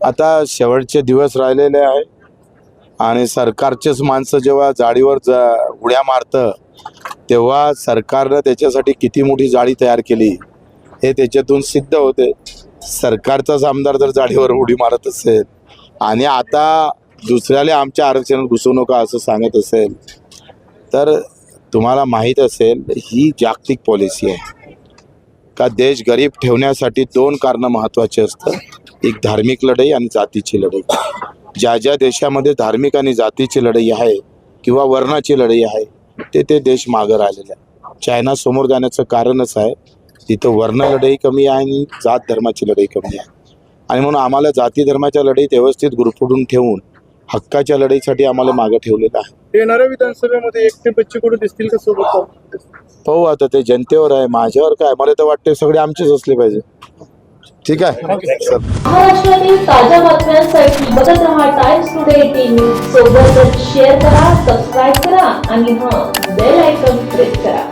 आता शेवटचे दिवस राहिलेले आहे आणि सरकारचेच माणसं जेव्हा जाळीवर जा उड्या मारतं तेव्हा सरकारनं त्याच्यासाठी किती मोठी जाळी तयार केली हे त्याच्यातून सिद्ध होते. सरकारचाच आमदार जर जाळीवर उडी मारत असेल आणि आता दुसऱ्याला आमच्या आरक्षणात घुसू नका असं सांगत असेल तर तुम्हाला माहीत असेल ही जागतिक पॉलिसी आहे. का देश गरीब ठेवण्यासाठी दोन कारणं महत्त्वाचे असतात. एक धार्मिक लढाई आणि जातीची लढाई. ज्या ज्या देशामध्ये धार्मिक आणि जातीची लढाई आहे किंवा वर्णाची लढाई आहे ते ते देश मागं राहिलेले आहे चायना समोर जाण्याचं कारणच आहे तिथं वर्ण लढाई कमी आहे आणि जात धर्माची लढाई कमी आहे. आणि म्हणून आम्हाला जाती धर्माच्या लढाईत व्यवस्थित गुरफडून ठेवून हक्काच्या लढाईसाठी आम्हाला मागं ठेवलेलं आहे. येणाऱ्या विधानसभेमध्ये एक ते बच्चे कुठे दिसतील का सोबत? पाहू आता ते जनतेवर आहे माझ्यावर काय? मला तर वाटते सगळे आमचेच असले पाहिजे. ठीक आहे? महाराष्ट्रातील ताज्या बातम्यांसाठी बघत राहा टाइम्स टुडे टीव्ही सोबतच शेअर करा सबस्क्राईब करा आणि हा बेल आयकॉन प्रेस करा.